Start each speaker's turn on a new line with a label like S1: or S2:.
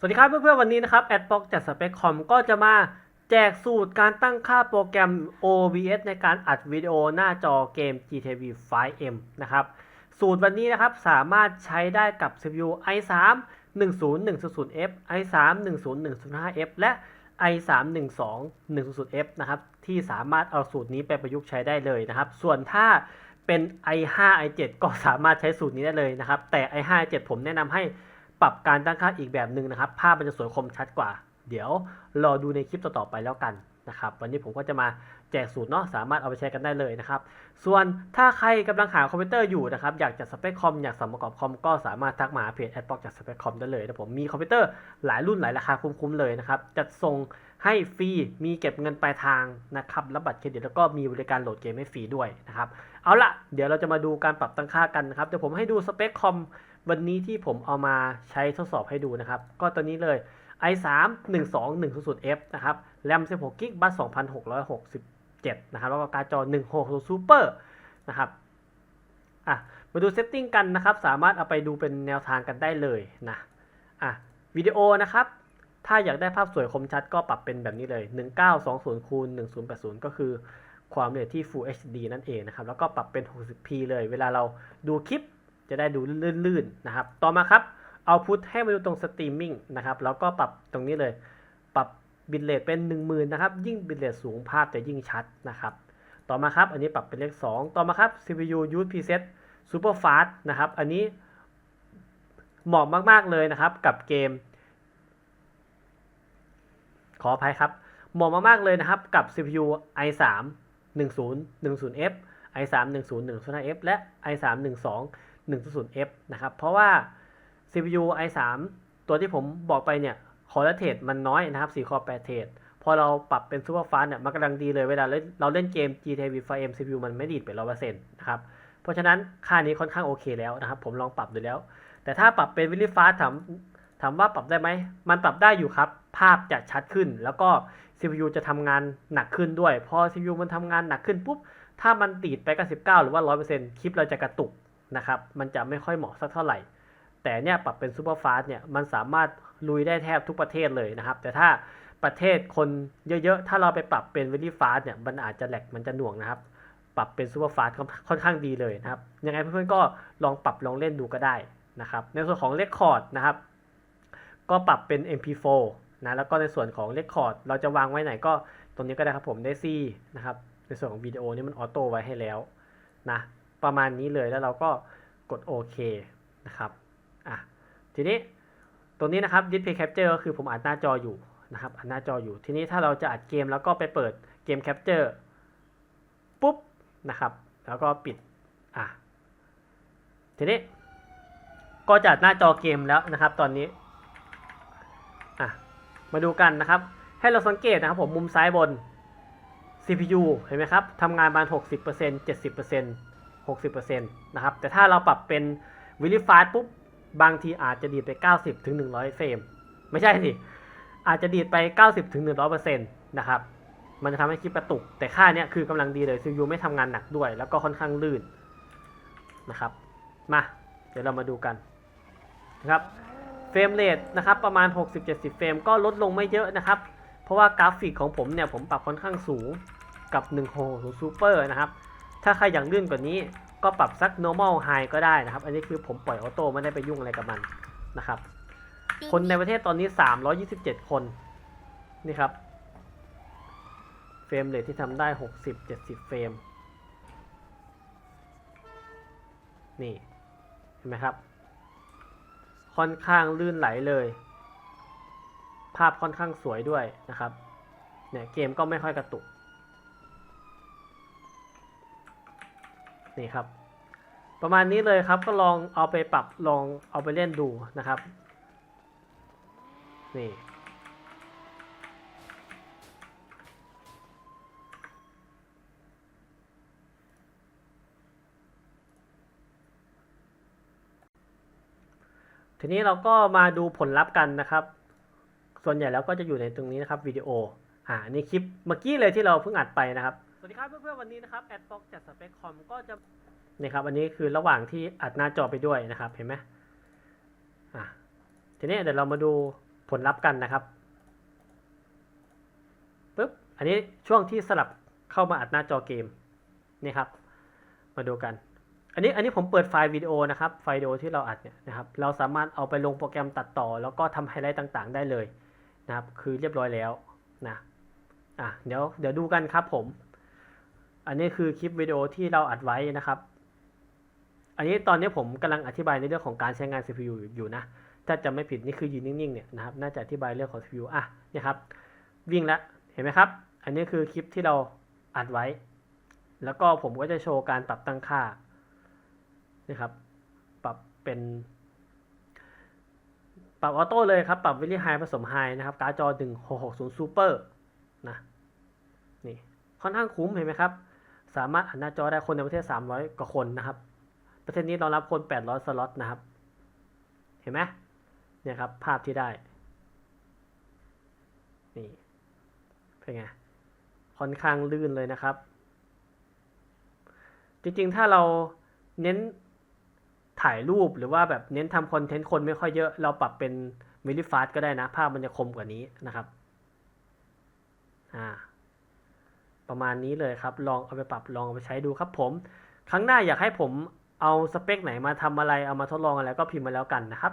S1: สวัสดีครับเพื่อนๆวันนี้นะครับแอดบ็อกจากสเปคคอมก็จะมาแจกสูตรการตั้งค่าโปรแกรม OBS ในการอัดวิดีโอหน้าจอเกม GTV 5M นะครับ สูตรวันนี้นะครับสามารถใช้ได้กับ CPU i3 10100F i3 10105F และ i3 12100F นะครับที่สามารถเอาสูตรนี้ไปประยุกต์ใช้ได้เลยนะครับ ส่วนถ้าเป็น i5 i7 ก็สามารถใช้สูตรนี้ได้เลยนะครับแต่ i5 i7 ผมแนะนำให้ ปรับการตั้งค่าอีกแบบหนึ่งนะครับ ภาพมันจะสวยคมชัดกว่า เดี๋ยวรอดูในคลิปต่อๆไปแล้วกันนะครับ วันนี้ผมก็จะมาแจกสูตรเนาะสามารถเอาไปใช้กันได้เลยนะครับ ส่วนถ้าใครกำลังหาคอมพิวเตอร์อยู่นะครับ อยากจะสเปคคอมอยากสั่งประกอบคอมก็สามารถทักมาหาเพจแอดบ็อกจากสเปคคอมได้เลยนะผมมีคอมพิวเตอร์หลายรุ่นหลายราคาคุ้มๆเลยนะครับจัดส่งให้ฟรีมีเก็บเงินปลายทางนะครับรับบัตรเครดิตแล้วก็มีบริการโหลดเกมให้ฟรีด้วยนะครับเอาละเดี๋ยวเราจะมาดูการปรับตั้งค่ากันนะครับเดี๋ยวผมให้ดูสเปคคอม วันนี้ที่ผมเอามาใช้ทดสอบให้ดูนะครับ ก็ตัวนี้เลย i3 12100F นะครับ RAM 16 GB บัส2667 นะครับ แล้วก็การ์ดจอ 160 Super นะครับอะมาดูเซตติ้งกันนะครับ สามารถเอาไปดูเป็นแนวทางกันได้เลยนะอะวิดีโอนะครับ ถ้าอยากได้ภาพสวยคมชัดก็ปรับเป็นแบบนี้เลย 1920คูณ1080 ก็คือความละเอียดที่ Full HD นั่นเองนะครับ แล้วก็ปรับเป็น 60p เลย เวลาเราดูคลิป จะได้ดูลื่นๆนะครับ ต่อมาครับเอาพุทให้มาดูตรงสตรีมมิ่งนะครับ แล้วก็ปรับตรงนี้เลย ปรับบิตเรทเป็น 10,000นะครับ ยิ่งบิตเรทสูงภาพจะยิ่งชัดนะครับ ต่อมาครับ อันนี้ปรับเป็นเลข 2 ต่อมาครับ CPU Use Preset Super Fast นะครับ อันนี้เหมาะมาก ๆ เลยนะครับกับเกม ขออภัยครับ เหมาะมาก ๆ เลยนะครับกับ CPU i3 1010F i3 10105F และ i3 12 100F นะครับ เพราะว่า CPU i3 ตัวที่ผมบอกไปเนี่ยคอร์เทรดมันน้อยนะครับ4คอร์8เทรดพอเราปรับเป็น Super Fast เนี่ยมันกำลังดีเลยเวลาเราเล่นเกม GTA V 5M CPU มันไม่ดีดไป100%นะครับ เพราะฉะนั้นค่านี้ค่อนข้างโอเคแล้วนะครับ ผมลองปรับดูแล้ว แต่ถ้าปรับเป็น Very Fast ถามถามว่าปรับได้ไหม มันปรับได้อยู่ครับ ภาพจะชัดขึ้น แล้วก็ CPU จะทำงานหนักขึ้นด้วย พอ CPU มันทำงานหนักขึ้นปุ๊บ ถ้ามันตีดไป99หรือว่า 100%คลิปเราจะกระตุก นะครับ มันจะไม่ค่อยเหมาะสักเท่าไหร่ แต่เนี่ยปรับเป็นซูเปอร์ฟาส์เนี่ย มันสามารถลุยได้แทบทุกประเทศเลยนะครับ แต่ถ้าประเทศคนเยอะๆ ถ้าเราไปปรับเป็นเวลี่ฟาส์เนี่ย มันอาจจะแหลก มันจะหน่วงนะครับ ปรับเป็นซูเปอร์ฟาส์ค่อนข้างดีเลยนะครับ ยังไงเพื่อนๆ ก็ลองปรับลองเล่นดูก็ได้นะครับ ในส่วนของเลคคอร์ดนะครับ ก็ปรับเป็น MP4 นะ แล้วก็ในส่วนของเลคคอร์ดเราจะวางไว้ไหนก็ตรงนี้ก็ได้ครับผมได้ซี่นะครับ ในส่วนของวิดีโอนี่มันออโต้ไว้ให้แล้วนะ ประมาณนี้เลยแล้วเราก็กดโอเคนะครับอะทีนี้ตรงนี้นะครับ Display Capture ก็คือผมอัดหน้าจออยู่นะครับอัดหน้าจออยู่ ทีนี้ถ้าเราจะอัดเกมแล้วก็ไปเปิดเกม Capture ปุ๊บนะครับ แล้วก็ปิดอะทีนี้ก็จะอัดหน้าจอเกมแล้วนะครับ ตอนนี้อะมาดูกันนะครับ ให้เราสังเกตนะครับผมมุมซ้ายบน CPU เห็นไหมครับทำงานประมาณ 60% 70% 60%นะครับ แต่ถ้าเราปรับเป็น Very Fast ปุ๊บบางทีอาจจะดีดไป 90ถึง100 เฟรม ไม่ใช่สิอาจจะดีดไป 90ถึง100%นะครับมันจะทำให้คลิปกระตุก แต่ค่าเนี้ยคือกำลังดีเลย CPU ไม่ทำงานหนักด้วย แล้วก็ค่อนข้างลื่นนะครับ มาเดี๋ยวเรามาดูกันนะครับเฟรมเรทนะครับประมาณ 60-70 เฟรมก็ลดลงไม่เยอะนะครับ เพราะว่ากราฟิกของผมเนี่ยผมปรับค่อนข้างสูงกับ1 6 Super นะครับ ถ้าใครอยากลื่นกว่านี้ก็ปรับสัก normal high ก็ได้นะครับ อันนี้คือผมปล่อยออโต้ไม่ได้ไปยุ่งอะไรกับมันนะครับ คนในประเทศตอนนี้ 327 คน นี่ครับ เฟรมเรทที่ทำได้ 60-70 เฟรม นี่ เห็นไหมครับ ค่อนข้างลื่นไหลเลย ภาพค่อนข้างสวยด้วยนะครับ เนี่ยเกมก็ไม่ค่อยกระตุก นี่ครับ ประมาณนี้เลยครับก็ลองเอาไปปรับลองเอาไปเล่นดูนะครับนี่ทีนี้เราก็มาดูผลลัพธ์กันนะครับ ส่วนใหญ่แล้วก็จะอยู่ในตรงนี้นะครับวิดีโอ อ่า นี่คลิปเมื่อกี้เลยที่เราเพิ่งอัดไปนะครับ สวัสดีครับเพื่อนๆวันนี้นะครับแอดบ็อกจัดสเปคคอมก็จะนี่ครับอันนี้คือระหว่างที่อัดหน้าจอไปด้วยนะครับเห็นไหมอะทีนี้เดี๋ยวเรามาดูผลลัพธ์กันนะครับปึ๊บอันนี้ช่วงที่สลับเข้ามาอัดหน้าจอเกมนี่ครับ มาดูกัน อันนี้อันนี้ผมเปิดไฟล์วิดีโอนะครับไฟล์วิดีโอที่เราอัดเนี่ยนะครับ เราสามารถเอาไปลงโปรแกรมตัดต่อ แล้วก็ทำไฮไลท์ต่างๆ ได้เลยนะครับ คือเรียบร้อยแล้วนะอะเดี๋ยวเดี๋ยวดูกันครับผม อันนี้คือคลิปวิดีโอที่เราอัดไว้นะครับ อันนี้ตอนนี้ผมกำลังอธิบายในเรื่องของการใช้งาน CPU อยู่นะ ถ้าจะไม่ผิดนี่คือยืนนิ่งๆเนี่ยนะครับ น่าจะอธิบายเรื่องของ CPU อะเนี่ยครับ วิ่งแล้ว เห็นไหมครับ อันนี้คือคลิปที่เราอัดไว้ แล้วก็ผมก็จะโชว์การปรับตั้งค่านี่ครับ ปรับเป็น ปรับออโต้เลยครับ ปรับวิลลี่ไฮผสมไฮนะครับ การ์ดจอ 1660 Super นะ นี่ ค่อนข้างคุ้มเห็นไหมครับ สามารถอัดหน้าจอได้คนในประเทศ 300 กว่าคนนะครับ ประเทศนี้รองรับคน 800 สล็อตนะครับ เห็นไหมเนี่ยครับ ภาพที่ได้ นี่เป็นไง ค่อนข้างลื่นเลยนะครับ จริงๆ ถ้าเราเน้นถ่ายรูปหรือว่าแบบเน้นทำคอนเทนต์คนไม่ค่อยเยอะ เราปรับเป็นมิลลิฟาสก็ได้นะ ภาพมันจะคมกว่านี้นะครับ อ่า ประมาณนี้เลยครับ ลองเอาไปปรับลองเอาไปใช้ดูครับผม ครั้งหน้าอยากให้ผมเอาสเปคไหนมาทำอะไรเอามาทดลองอะไรก็พิมพ์มาแล้วกันนะครับ